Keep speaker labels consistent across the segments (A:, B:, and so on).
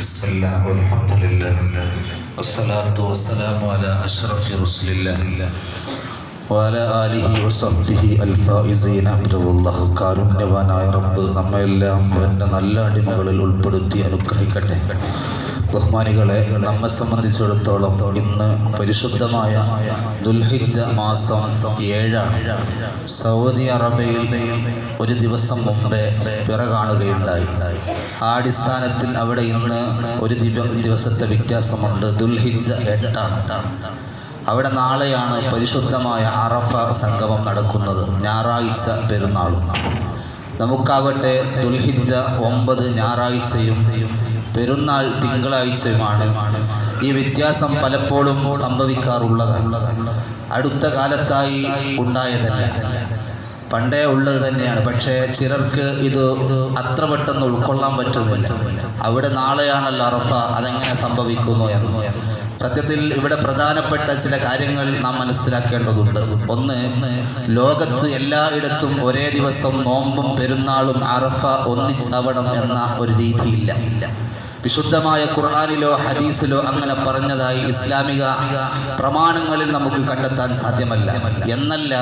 A: بسم الله والحمد لله والصلاة والسلام على أشرف رسل الله وعلى آله وصحبه الفائزين الله കാരുണ്യവാനായ റബ്ബ് നമ്മയെല്ലാം എൻ്റെ നല്ല അടിമകളിൽ ഉൾപ്പെടുത്തി അനുഗ്രഹിക്കട്ടെ ബഹുമാനികളെ നമ്മെ സംബന്ധിച്ചിടത്തോളം ഇന്ന് പരിശുദ്ധമായ ദുൽഹിജ മാസം ഏഴാണ്. സൗദി അറേബ്യയിൽ ഒരു ദിവസം മുമ്പേ പിറ കാണുകയുണ്ടായി. ആ അടിസ്ഥാനത്തിൽ അവിടെ ഇന്ന് ഒരു ദിവ ദിവസത്തെ വ്യത്യാസമുണ്ട്. ദുൽഹിജ എട്ടാണ്. അവിടെ നാളെയാണ് പരിശുദ്ധമായ അറഫ സംഗമം നടക്കുന്നത്. ഞായറാഴ്ച പെരുന്നാളും. നമുക്കാകട്ടെ ദുൽഹിജ ഒമ്പത് ഞായറാഴ്ചയും പെരുന്നാൾ തിങ്കളാഴ്ചയുമാണ്. ഈ വ്യത്യാസം പലപ്പോഴും സംഭവിക്കാറുള്ളതാണ് അടുത്ത കാലത്തായി ഉണ്ടായതല്ല. പണ്ടേ ഉള്ളത് തന്നെയാണ്. പക്ഷേ ചിലർക്ക് ഇത് അത്ര പെട്ടെന്ന് ഉൾക്കൊള്ളാൻ പറ്റുന്നില്ല. അവിടെ നാളെയാണല്ലോ അറഫ അതെങ്ങനെ സംഭവിക്കുന്നു എന്ന്. സത്യത്തിൽ ഇവിടെ പ്രധാനപ്പെട്ട ചില കാര്യങ്ങൾ നാം മനസ്സിലാക്കേണ്ടതുണ്ട്. ഒന്ന് ലോകത്ത് എല്ലായിടത്തും ഒരേ ദിവസം നോമ്പും പെരുന്നാളും അറഫ ഒന്നിച്ചവണം എന്ന ഒരു രീതിയില്ല. വിശുദ്ധമായ ഖുർആാനിലോ ഹദീസിലോ അങ്ങനെ പറഞ്ഞതായി ഇസ്ലാമിക പ്രമാണങ്ങളിൽ നമുക്ക് കണ്ടെത്താൻ സാധ്യമല്ല. എന്നല്ല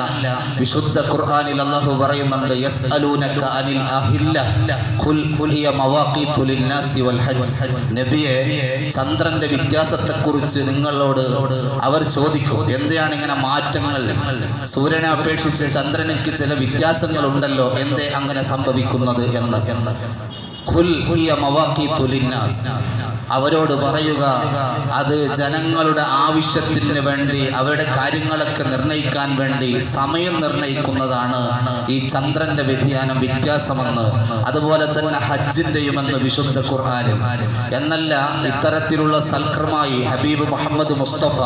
A: വിശുദ്ധ ഖുർആാനിൽ അള്ളാഹു പറയുന്നുണ്ട് യസ്അലൂനക അനിൽ അഹില്ല നബിയെ ചന്ദ്രന്റെ വ്യത്യാസത്തെക്കുറിച്ച് നിങ്ങളോട് അവർ ചോദിക്കും എന്താണ് ഇങ്ങനെ മാറ്റങ്ങൾ? സൂര്യനെ അപേക്ഷിച്ച് ചന്ദ്രനിക്ക് ചില വ്യത്യാസങ്ങൾ ഉണ്ടല്ലോ എന്തേ അങ്ങനെ സംഭവിക്കുന്നത്? എന്ന്. قل هي مواقيت للناس. അവരോട് പറയുക അത് ജനങ്ങളുടെ ആവശ്യത്തിന് വേണ്ടി അവരുടെ കാര്യങ്ങളൊക്കെ നിർണയിക്കാൻ വേണ്ടി സമയം നിർണയിക്കുന്നതാണ് ഈ ചന്ദ്രന്റെ വ്യതിയാനം വ്യത്യാസമെന്ന്. അതുപോലെ തന്നെ ഹജ്ജിന്റെയും എന്ന് വിശുദ്ധ ഖുർആാനും എന്നല്ല ഇത്തരത്തിലുള്ള സൽക്രമായി ഹബീബ് മുഹമ്മദ് മുസ്തഫ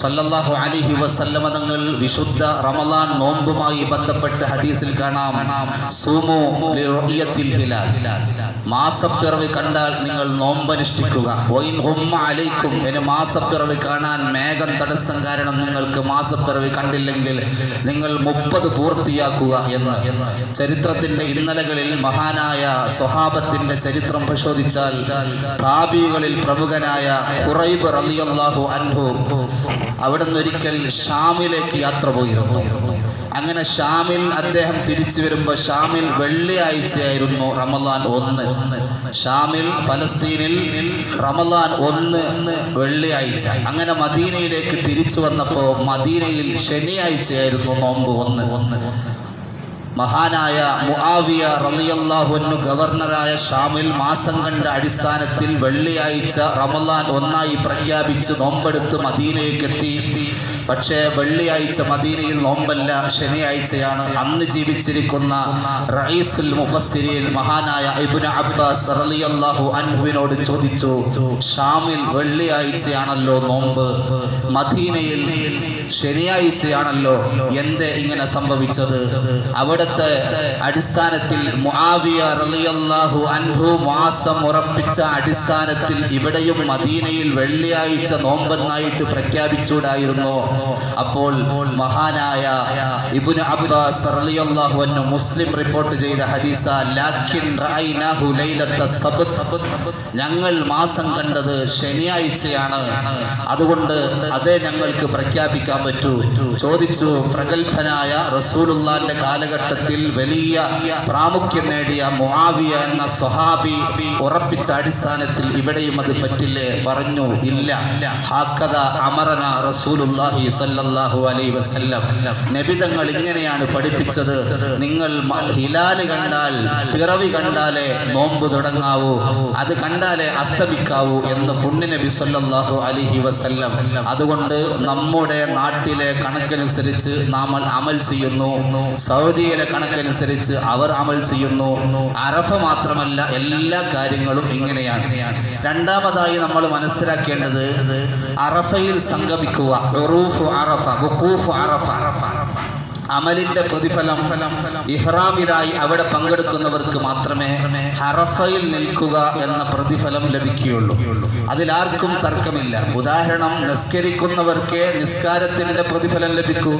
A: സല്ലല്ലാഹു അലിഹി വസല്ലമ തങ്ങൾ വിശുദ്ധ റമലാൻ നോമ്പുമായി ബന്ധപ്പെട്ട് ഹദീസിൽ കാണാം സൂമു മാസപ്പിറവ് കണ്ടാൽ നിങ്ങൾ വൈൻ ഉമ്മ അലൈക്കും. എന്നെ മാസപ്പിറവി കാണാൻ മേഘം തടസ്സം കാരണം നിങ്ങൾക്ക് മാസപ്പിറവി കണ്ടില്ലെങ്കിൽ നിങ്ങൾ മുപ്പത് പൂർത്തിയാക്കുക എന്ന്. ചരിത്രത്തിന്റെ ഇന്നലകളിൽ മഹാനായ സ്വഹാബത്തിന്റെ ചരിത്രം പരിശോധിച്ചാൽ താബികളിൽ പ്രമുഖനായ ഖുറൈബ് റളിയല്ലാഹു അൻഹു അവിടുന്ന് ഒരിക്കൽ ഷാമിലേക്ക് യാത്ര പോയിരുന്നു. അങ്ങനെ ഷാമിൽ അദ്ദേഹം തിരിച്ചു വരുമ്പോൾ ഷാമിൽ വെള്ളിയാഴ്ചയായിരുന്നു റമദാൻ ഒന്ന്. ഷാമിൽ ഫലസ്തീനിൽ റമദാൻ ഒന്ന് വെള്ളിയാഴ്ച. അങ്ങനെ മദീനയിലേക്ക് തിരിച്ചു വന്നപ്പോൾ മദീനയിൽ ശനിയാഴ്ചയായിരുന്നു നോമ്പ് ഒന്ന്. ഒന്ന് മഹാനായ മുആവിയ റളിയല്ലാഹുവിനു ഗവർണറായ ഷാമിൽ മാസം കണ്ട അടിസ്ഥാനത്തിൽ വെള്ളിയാഴ്ച റമലാൻ ഒന്നായി പ്രഖ്യാപിച്ച് നോമ്പെടുത്ത് മദീനയിലേക്ക് എത്തി പക്ഷേ വെള്ളിയാഴ്ച മദീനയിൽ നോമ്പല്ല ശനിയാഴ്ചയാണ് അന്ന് ജീവിച്ചിരിക്കുന്ന റഈസുൽ മുഫസ്സിരീൻ മഹാനായ ഇബ്നു അബ്ബാസ് റളിയല്ലാഹു അൻഹുവിനോട് ചോദിച്ചു ഷാമിൽ വെള്ളിയാഴ്ചയാണല്ലോ നോമ്പ്? മദീനയിൽ ശനിയാഴ്ചയാണല്ലോ എന്ത് ഇങ്ങനെ സംഭവിച്ചത്? അവിടുത്തെ അടിസ്ഥാനത്തിൽ റളിയല്ലാഹു അൻഹു മാസം ഉറപ്പിച്ച അടിസ്ഥാനത്തിൽ ഇവിടെയും മദീനയിൽ വെള്ളിയാഴ്ച നോമ്പെന്നായിട്ട് പ്രഖ്യാപിച്ചൂടായിരുന്നു. അപ്പോൾ മഹാനായ ഇബ്നു അബ്ബാസ് റളിയല്ലാഹു അൻഹു മുസ്ലിം റിപ്പോർട്ട് ചെയ്ത ഹദീസ ലാക്കിൻ റഅയ്നാഹു ലൈലത്ത സബത്ത് ഞങ്ങൾ മാസം കണ്ടത് ശനിയാഴ്ചയാണ്. അതുകൊണ്ട് അതേ ഞങ്ങൾക്ക് പറ്റൂ. ചോദിച്ചു പ്രഗത്ഭനായ റസൂലുള്ളാന്റെ കാലഘട്ടത്തിൽ വലിയ പ്രാമുഖ്യം നേടിയ മുആവിയ എന്ന സ്വഹാബി ഉറപ്പിച്ച അടിസ്ഥാനത്തിൽ ഇവിടെയും അത് പറ്റില്ലേ? പറഞ്ഞു ഇല്ല. ഹാക്കത അമറന റസൂലുള്ളാഹി സ്വല്ലല്ലാഹു അലൈഹി വസല്ലം. നബിതങ്ങൾ ഇങ്ങനെയാണ് പഠിപ്പിച്ചത്. നിങ്ങൾ ഹിലാൽ കണ്ടാൽ പിറവി കണ്ടാലേ നോമ്പ് തുടങ്ങാവൂ. അത് കണ്ടാലേ അസ്തമിക്കാവൂ എന്ന് പുണ്യനബി സല്ലല്ലാഹു അലൈഹി വസല്ലം. അതുകൊണ്ട് നമ്മുടെ നാട്ടിലെ കണക്കനുസരിച്ച് നമ്മൾ അമൽ ചെയ്യുന്നു. സൗദിയിലെ കണക്കനുസരിച്ച് അവർ അമൽ ചെയ്യുന്നു. അറഫ മാത്രമല്ല എല്ലാ കാര്യങ്ങളും ഇങ്ങനെയാണ്. രണ്ടാമതായി നമ്മൾ മനസ്സിലാക്കേണ്ടത് അറഫയിൽ സംഗമിക്കുക. അറഫ അറഫ അറഫ. അമലിന്റെ പ്രതിഫലം ഇഹ്റാമിലായി അവിടെ പങ്കെടുക്കുന്നവർക്ക് മാത്രമേ ഹറഫയിൽ നിൽക്കുക എന്ന പ്രതിഫലം ലഭിക്കുകയുള്ളൂ. അതിലാർക്കും തർക്കമില്ല. ഉദാഹരണം നിസ്കരിക്കുന്നവർക്ക് നിസ്കാരത്തിന്റെ പ്രതിഫലം ലഭിക്കൂ.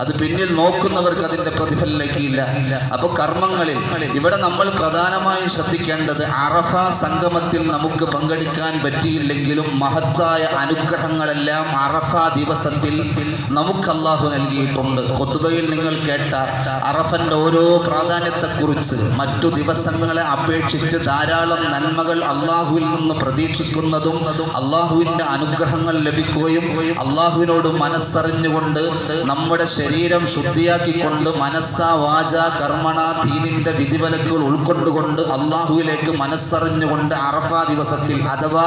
A: അത് പിന്നിൽ നോക്കുന്നവർക്ക് അതിന്റെ പ്രതിഫലം ലഭിക്കില്ല. അപ്പൊ കർമ്മങ്ങളിൽ ഇവിടെ നമ്മൾ പ്രധാനമായും ശ്രദ്ധിക്കേണ്ടത് അറഫ സംഗമത്തിൽ നമുക്ക് പങ്കെടുക്കാൻ പറ്റിയില്ലെങ്കിലും മഹത്തായ അനുഗ്രഹങ്ങളെല്ലാം അറഫ ദിവസത്തിൽ നമുക്ക് അള്ളാഹു നൽകിയിട്ടുണ്ട്. കൊത്തുബയിൽ നിങ്ങൾ കേട്ട അറഫന്റെ ഓരോ പ്രാധാന്യത്തെക്കുറിച്ച് മറ്റു ദിവസങ്ങളെ അപേക്ഷിച്ച് ധാരാളം നന്മകൾ അള്ളാഹുവിൽ നിന്ന് പ്രതീക്ഷിക്കുന്നതും അള്ളാഹുവിന്റെ അനുഗ്രഹങ്ങൾ ലഭിക്കുകയും അള്ളാഹുവിനോട് മനസ്സറിഞ്ഞുകൊണ്ട് നമ്മുടെ ശരീരം ശുദ്ധിയാക്കിക്കൊണ്ട് മനസ്സ വാച കർമ്മണ തീനിന്റെ വിധിവലക്കുകൾ ഉൾക്കൊണ്ടുകൊണ്ട് അള്ളാഹുവിലേക്ക് മനസ്സറിഞ്ഞുകൊണ്ട് അറഫ ദിവസത്തിൽ അഥവാ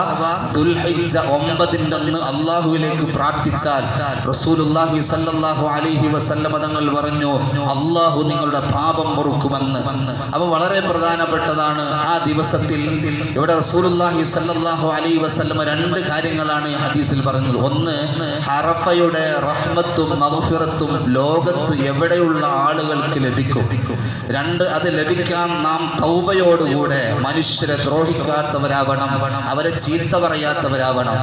A: ദുൽഹിജ ഒമ്പതിന്റെ അള്ളാഹുവിലേക്ക് പ്രാർത്ഥിച്ചാൽ റസൂലുല്ലാഹി അലിഹി അലൈഹി വസല്ലമ തങ്ങൾ പറഞ്ഞു അള്ളാഹു നിങ്ങളുടെ പാപം പൊറുക്കുമെന്ന്. അവ വളരെ പ്രധാനപ്പെട്ടതാണ് ആ ദിവസത്തിൽ ഇവിടെ റസൂലുല്ലാഹി സല്ലല്ലാഹു അലൈഹി വസല്ലം രണ്ട് കാര്യങ്ങളാണ് ഹദീസിൽ പറഞ്ഞത്. ഒന്ന് ഹറഫയുടെ റഹ്മത്തും മഗ്ഫിറത്തും ലോകത്ത് എവിടെയുള്ള ആളുകൾക്ക് ലഭിക്കും? രണ്ട് അത് ലഭിക്കാൻ നാം തൗബയോടുകൂടെ മനുഷ്യരെ ദ്രോഹിക്കാത്തവരാവണം അവരെ ചീത്ത പറയാത്തവരാവണം.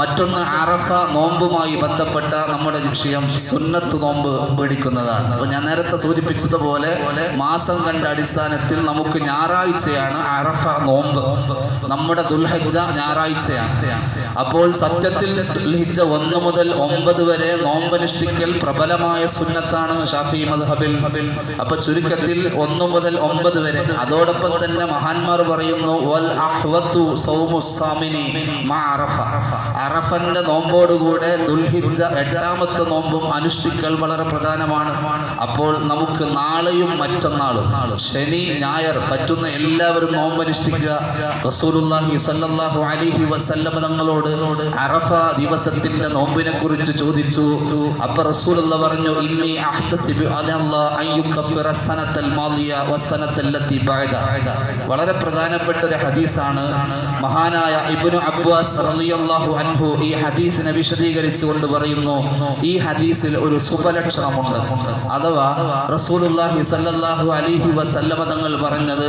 A: മറ്റൊന്ന് അറഫ നോമ്പുമായി ബന്ധപ്പെട്ട നമ്മുടെ വിഷയം സുന്നത്ത് നോമ്പ് പിടിക്കുന്നതാണ് അപ്പൊ ഞാൻ നേരത്തെ സൂചിപ്പിച്ചതുപോലെ മാസം കണ്ട അടിസ്ഥാനത്തിൽ നമുക്ക് ഞായറാഴ്ചയാണ് അറഫ നോമ്പ്. നമ്മുടെ ദുൽഹജ്ജ ഞായറാഴ്ചയാണ്. അപ്പോൾ സത്യത്തിൽ ദുൽഹിജ്ജ ഒന്ന് മുതൽ ഒമ്പത് വരെ നോമ്പനുഷ്ഠിക്കൽ പ്രബലമായ സുന്നത്താണ് ഷാഫി മദ്ഹബിൽ. അപ്പൊ ചുരുക്കത്തിൽ ഒന്ന് മുതൽ ഒമ്പത് വരെ. അതോടൊപ്പം തന്നെ മഹാന്മാർ പറയുന്നു വൽ അഹ്വത്തു മാ അറഫ. അറഫന്റെ നോമ്പോടുകൂടെ ദുൽഹിജ എട്ടാമത്തെ നോമ്പും അനുഷ്ഠിക്കൽ വളരെ പ്രധാനമാണ്. അപ്പോൾ നമുക്ക് നാളെയും മറ്റന്നാളും ശനി ഞായർ പറ്റുന്ന എല്ലാവരും നോമ്പ് അനുഷ്ഠിക്കുക. റസൂലുള്ളാഹി സ്വല്ലല്ലാഹു അലൈഹി വസല്ലമ തങ്ങളോട് അറഫ ദിവസത്തിന്റെ നോമ്പിനെ കുറിച്ച് ചോദിച്ചു. അപ്പൊ റസൂലുള്ള പറഞ്ഞു ബഅദ. വളരെ പ്രധാനപ്പെട്ട ഒരു ഹദീസാണ്. മഹാനായ ഇബ്നു അബ്ബാസ് റളിയല്ലാഹു ഈ ഹദീസിനെ വിശദീകരിച്ചുകൊണ്ട് പറയുന്നു ഈ ഹദീസിൽ ഒരു ശുഭലക്ഷണമുണ്ട് അഥവാ റസൂലുള്ളാഹി സല്ലല്ലാഹു അലൈഹി വസല്ലമ തങ്ങൾ പറഞ്ഞത്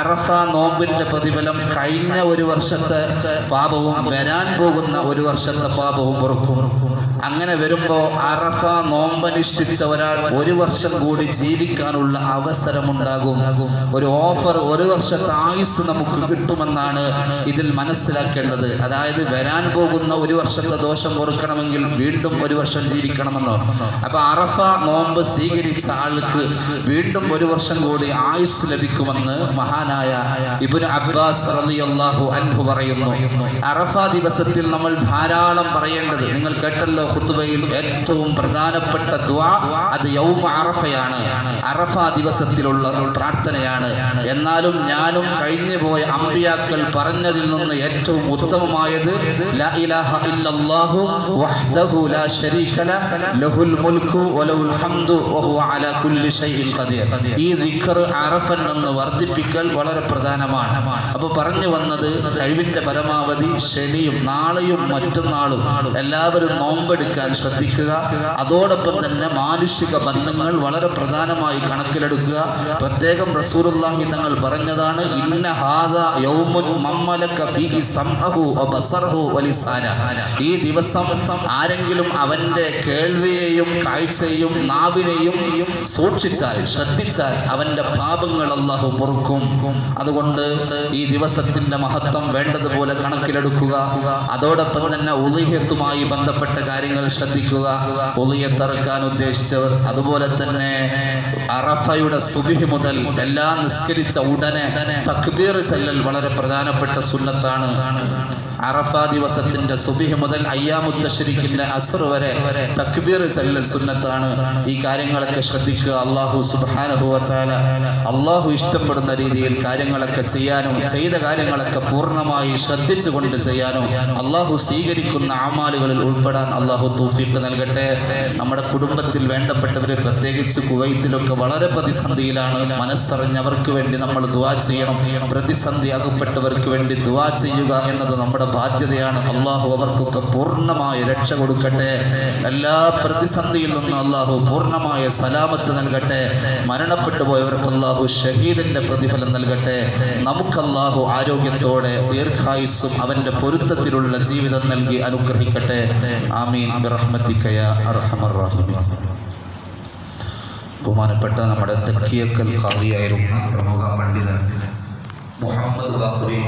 A: അറഫ നോമ്പിന്റെ പ്രതിഫലം കഴിഞ്ഞ ഒരു വർഷത്തെ പാപവും വരാൻ പോകുന്ന ഒരു വർഷത്തെ പാപവും പൊറുക്കും അങ്ങനെ വരുമ്പോ അറഫ നോമ്പനുഷ്ഠിച്ച ഒരാൾ ഒരു വർഷം കൂടി ജീവിക്കാനുള്ള അവസരമുണ്ടാകും. ഒരു ഓഫർ ഒരു വർഷത്തെ ആയുസ് നമുക്ക് കിട്ടുമെന്നാണ് ഇതിൽ മനസ്സിലാക്കേണ്ടത്. അതായത് വരാൻ പോകുന്ന ഒരു വർഷത്തെ ദോഷം കുറക്കണമെങ്കിൽ വീണ്ടും ഒരു വർഷം ജീവിക്കണമെന്നോ? അപ്പൊ അറഫ നോമ്പ് സ്വീകരിച്ച ആൾക്ക് വീണ്ടും ഒരു വർഷം കൂടി ആയുസ് ലഭിക്കുമെന്ന് മഹാനായ ഇബ്നു അബ്ബാസ് അൻഹു പറയുന്നു. അറഫ ദിവസത്തിൽ നമ്മൾ ധാരാളം പറയേണ്ടത് നിങ്ങൾ കേട്ടല്ലോ. ഖുത്ബയിൽ ഏറ്റവും പ്രധാനപ്പെട്ട ദുആ അത് യൗമ അറഫയാണ്. അറഫ ദിവസത്തിലുള്ള പ്രാർത്ഥനയാണ്. എന്നാലും ഞാനും കഴിഞ്ഞു പോയ അമ്പിയാക്കൾ പറഞ്ഞതിൽ നിന്ന് ഏറ്റവും ഉത്തമമായത് ഈ ദിക്ർ അറഫൻ എന്ന് വർദ്ധിപ്പിക്കൽ വളരെ പ്രധാനമാണ്. അപ്പൊ പറഞ്ഞു വന്നത് കഴിവിന്റെ പരമാവധി ശനിയും നാളെയും മറ്റന്നാളും. എല്ലാവരും നോമ്പെടുക്കാൻ ശ്രദ്ധിക്കുക. അതോടൊപ്പം തന്നെ മാനുഷിക ബന്ധങ്ങൾ വളരെ പ്രധാനമായി കണക്കിലെടുക്കുക. പ്രത്യേകം റസൂലുള്ളാഹി തങ്ങൾ പറഞ്ഞതാണ് ഇന്ന ഹാദ ഈ ദിവസം ആരെങ്കിലും അവന്റെ കേൾവിയെയും കാഴ്ചയും നാവിനെയും സൂക്ഷിച്ചാൽ ശ്രദ്ധിച്ചാൽ അവന്റെ പാപങ്ങൾ അള്ളാഹു പൊറുക്കും. അതുകൊണ്ട് ഈ ദിവസത്തിന്റെ മഹത്വം വേണ്ടതുപോലെ കണക്കിലെടുക്കുക. അതോടൊപ്പം തന്നെ ഉളിഹത്തുമായി ബന്ധപ്പെട്ട കാര്യങ്ങൾ ശ്രദ്ധിക്കുക ഒളിയെ തറക്കാൻ ഉദ്ദേശിച്ചവർ. അതുപോലെ തന്നെ അറഫയുടെ സുബിഹി മുതൽ എല്ലാം നിസ്കരിച്ച ഉടനെ തക്ബീർ ചെല്ലൽ വളരെ പ്രധാനപ്പെട്ട സുന്നത്താണ്. അറഫ ദിവസത്തിന്റെ സുബിഹ് മുതൽ അയ്യാമുത്തശ്ശരിക്കിന്റെ അസർ വരെ തക്ബീർ ചെല്ലൽ സുന്നത്താണ് ഈ കാര്യങ്ങളൊക്കെ ശ്രദ്ധിക്കുക. അള്ളാഹു സുബാനുഭവത്താല അള്ളാഹു ഇഷ്ടപ്പെടുന്ന രീതിയിൽ കാര്യങ്ങളൊക്കെ ചെയ്യാനും ചെയ്ത കാര്യങ്ങളൊക്കെ പൂർണമായി ശ്രദ്ധിച്ചുകൊണ്ട് ചെയ്യാനും അള്ളാഹു സ്വീകരിക്കുന്ന ആമാലുകളിൽ ഉൾപ്പെടാൻ അള്ളാഹു തൗഫീഖ് നൽകട്ടെ. നമ്മുടെ കുടുംബത്തിൽ വേണ്ടപ്പെട്ടവർ പ്രത്യേകിച്ച് കുവൈറ്റിലൊക്കെ വളരെ പ്രതിസന്ധിയിലാണ്. മനസ്സറിഞ്ഞവർക്ക് വേണ്ടി നമ്മൾ ദുവാ ചെയ്യണം. പ്രതിസന്ധി അകപ്പെട്ടവർക്ക് വേണ്ടി ദുവാ ചെയ്യുക എന്നത് നമ്മുടെ ബാധ്യതയാണ്. അള്ളാഹു അവർക്കൊക്കെ പൂർണമായ രക്ഷ കൊടുക്കട്ടെ. എല്ലാ പ്രതിസന്ധിയിൽ നിന്നും അള്ളാഹു പൂർണമായ സലാമത്ത് നൽകട്ടെ. മരണപ്പെട്ടു പോയവർക്ക് അള്ളാഹു ഷഹീദിന്റെ പ്രതിഫലം നൽകട്ടെ. നമുക്ക് അള്ളാഹു ആരോഗ്യത്തോടെ ദീർഘായുസ്സും അവന്റെ പൊരുത്തത്തിലുള്ള ജീവിതം നൽകി അനുഗ്രഹിക്കട്ടെ. ആമീൻ. അർഹമർ ബഹുമാനപ്പെട്ട നമ്മുടെ തെക്കിയക്കൽ കാവിയായിരുന്നു പ്രമുഖ പണ്ഡിതൻ മുഹമ്മദ് ബാഖുറി